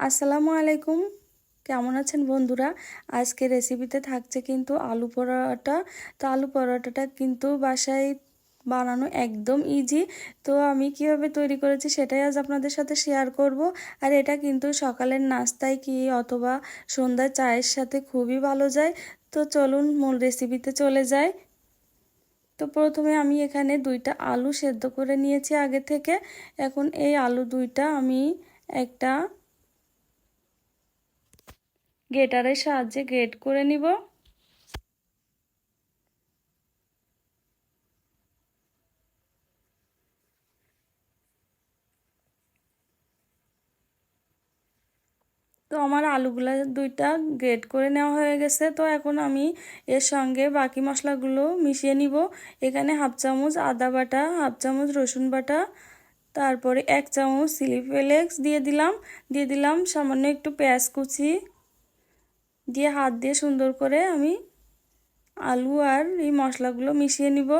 আসসালামু আলাইকুম। কেমন আছেন বন্ধুরা? আজকে রেসিপিতে থাকছে কিন্তু আলু পরোটা। তো আলু পরোটাটা কিন্তু বাসায় বানানো একদম ইজি তো আমি কীভাবে তৈরি করেছি সেটাই আজ আপনাদের সাথে শেয়ার করব। আর এটা কিন্তু সকালের নাস্তায় কি অথবা সন্ধ্যায় চায়ের সাথে খুবই ভালো যায়। তো চলুন মূল রেসিপিতে চলে যায় তো প্রথমে আমি এখানে দুইটা আলু সেদ্ধ করে নিয়েছি আগে থেকে। এখন এই আলু দুইটা আমি একটা গেটারের সাহায্যে গ্রেট করে নিব। তো আমার আলুগুলা দুইটা গ্রেট করে নেওয়া হয়ে গেছে। তো এখন আমি এর সঙ্গে বাকি মশলাগুলো মিশিয়ে নিব। এখানে হাফ চামচ আদা বাটা, হাফ চামচ রসুন বাটা, তারপরে এক চামচ চিলি ফ্লেক্স দিয়ে দিলাম। দিয়ে দিলাম সামান্য একটু পেঁয়াজ কুচি। দিয়ে হাত দিয়ে সুন্দর করে আমি আলু আর এই মশলাগুলো মিশিয়ে নিব।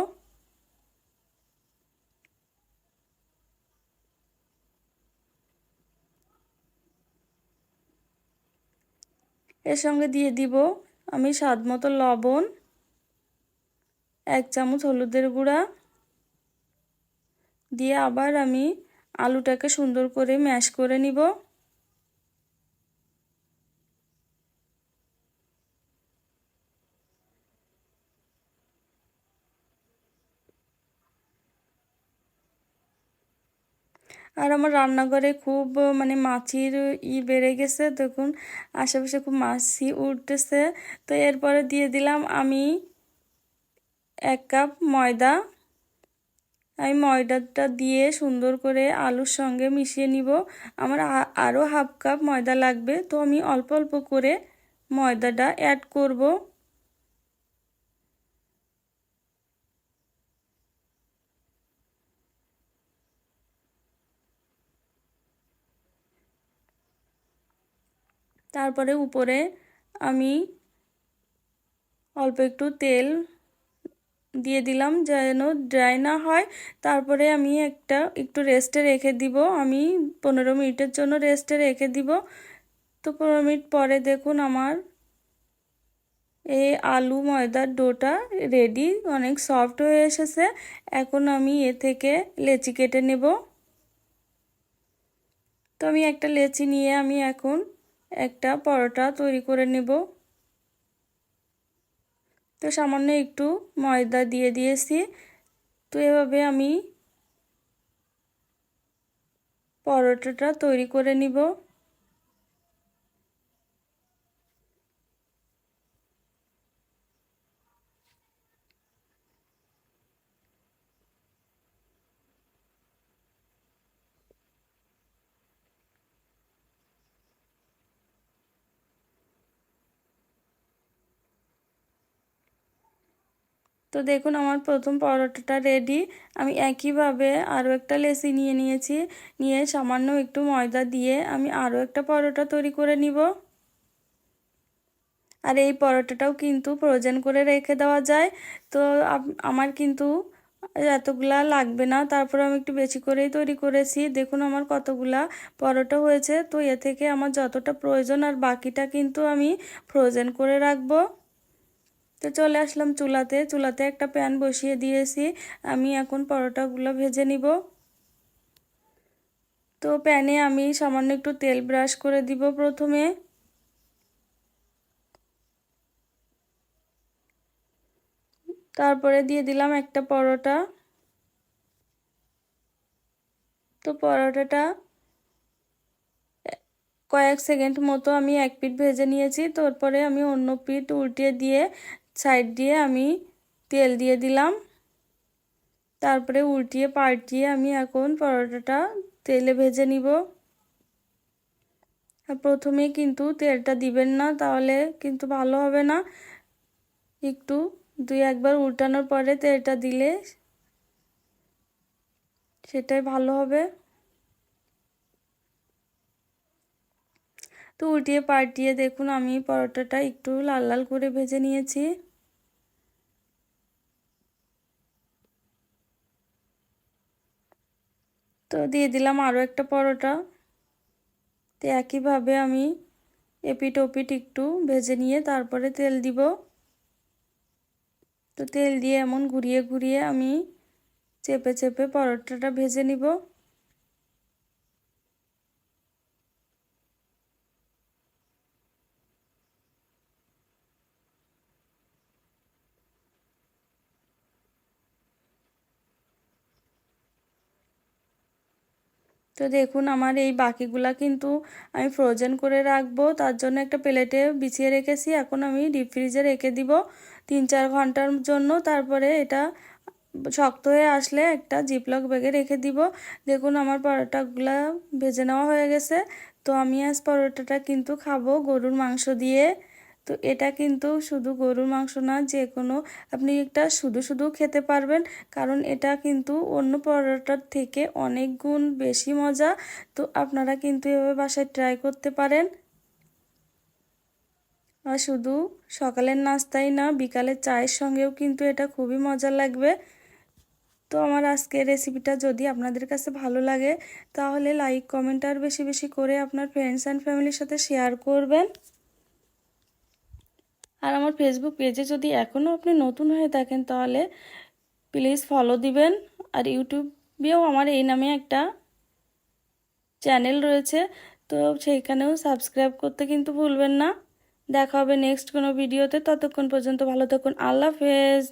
এর সঙ্গে দিয়ে দিব আমি স্বাদ মতো লবণ, এক চামচ হলুদের গুঁড়া। দিয়ে আবার আমি আলুটাকে সুন্দর করে ম্যাশ করে নিব। আর আমার রান্নাঘরে খুব মানে মাছির ই বেড়ে গেছে, দেখুন। আশেপাশে খুব মাছি উঠতেছে। তো এরপরে দিয়ে দিলাম আমি এক কাপ ময়দা। আমি ময়দাটা দিয়ে সুন্দর করে আলুর সঙ্গে মিশিয়ে নিব। আমার আরও হাফ কাপ ময়দা লাগবে। তো আমি অল্প অল্প করে ময়দাটা অ্যাড করব। তারপরে উপরে আমি অল্প একটু তেল দিয়ে দিলাম যেন ড্রাই না হয়। তারপরে আমি একটা একটু রেস্টে রেখে দিব। আমি পনেরো মিনিটের জন্য রেস্টে রেখে দিব। তো পনেরো মিনিট পরে দেখুন আমার এই আলু ময়দার ডোটা রেডি অনেক সফট হয়ে এসেছে। এখন আমি এ থেকে লেচি কেটে নেব। তো আমি একটা লেচি নিয়ে আমি এখন একটা পরোটা তৈরি করে নেব। তো সামান্য একটু ময়দা দিয়ে দিয়েছি। তো এভাবে আমি পরোটাটা তৈরি করে নিব। তো দেখুন, আমার প্রথম পরোটাটা রেডি আমি একইভাবে আরও একটা লেসি নিয়ে নিয়েছি। নিয়ে সামান্য একটু ময়দা দিয়ে আমি আরও একটা পরোটা তৈরি করে নিব। আর এই পরোটাটাও কিন্তু প্রয়োজন করে রেখে দেওয়া যায়। তো আমার কিন্তু এতগুলা লাগবে না। তারপর আমি একটু বেশি করেই তৈরি করেছি। দেখুন, আমার কতগুলা পরোটা হয়েছে। তো এ থেকে আমার যতটা প্রয়োজন আর বাকিটা কিন্তু আমি ফ্রোজেন করে রাখব। তো চলে আসলাম চুলাতে। চুলাতে একটা প্যান বসিয়ে দিয়েছি। আমি এখন পরোটাগুলো ভেজে নিব। তো প্যানে আমি সামান্য একটু তেল ব্রাশ করে দিব প্রথমে। তারপরে দিয়ে দিলাম একটা পরোটা। তো পরোটাটা কয়েক সেকেন্ড মতো আমি এক পিঠ ভেজে নিয়েছি। তারপরে আমি অন্য পিঠ উল্টিয়ে দিয়ে সাইড দিয়ে আমি তেল দিয়ে দিলাম। তারপরে উল্টিয়ে পাল্টিয়ে আমি এখন পরোটাটা তেলে ভেজে নিব। প্রথমে কিন্তু তেলটা দিবেন না, তাহলে কিন্তু ভালো হবে না। একটু দুই একবার উল্টানোর পরে তেলটা দিলে সেটাই ভালো হবে। তো উল্টিয়ে পাল্টিয়ে দেখুন আমি পরোটাটা একটু লাল লাল করে ভেজে নিয়েছি। তো দিয়ে দিলাম আরও একটা পরোটা। তো একইভাবে আমি এপিট ওপিট একটু ভেজে নিয়ে তারপরে তেল দিব। তো তেল দিয়ে এমন ঘুরিয়ে ঘুরিয়ে আমি চেপে চেপে পরোটাটা ভেজে নিব। তো দেখুন, আমার এই বাকিগুলা কিন্তু আমি ফ্রোজেন করে রাখব। তার জন্য একটা প্লেটে বিছিয়ে রেখেছি। এখন আমি ডিপ ফ্রিজে রেখে দিব তিন চার ঘণ্টার জন্য। তারপরে এটা শক্ত হয়ে আসলে একটা জিপলক ব্যাগে রেখে দিব। দেখুন, আমার পরোটাগুলা ভেজে নেওয়া হয়ে গেছে। তো আমি আজ পরোটাটা কিন্তু খাব গরুর মাংস দিয়ে। তো এটা কিন্তু শুধু গরুর মাংস না যে কোনো আপনি এটা শুধু শুধু খেতে পারবেন। কারণ এটা কিন্তু অন্য পরোটার থেকে অনেক গুণ বেশি মজা। তো আপনারা কিন্তু এভাবে বাসায় ট্রাই করতে পারেন। আর শুধু সকালের নাস্তাই না, বিকালের চায়ের সঙ্গেও কিন্তু এটা খুবই মজা লাগবে। তো আমার আজকের রেসিপিটা যদি আপনাদের কাছে ভালো লাগে, তাহলে লাইক কমেন্ট আর বেশি বেশি করে আপনার ফ্রেন্ডস অ্যান্ড ফ্যামিলির সাথে শেয়ার করবেন। আর আমার ফেসবুক পেজে যদি এখনও আপনি নতুন হয়ে থাকেন, তাহলে প্লিজ ফলো দিবেন। আর ইউটিউবেও আমার এই নামে একটা চ্যানেল রয়েছে, তো সেইখানেও সাবস্ক্রাইব করতে কিন্তু ভুলবেন না। দেখা হবে নেক্সট কোনো ভিডিওতে ততক্ষণ পর্যন্ত ভালো থাকুন। আল্লাহ হাফেজ।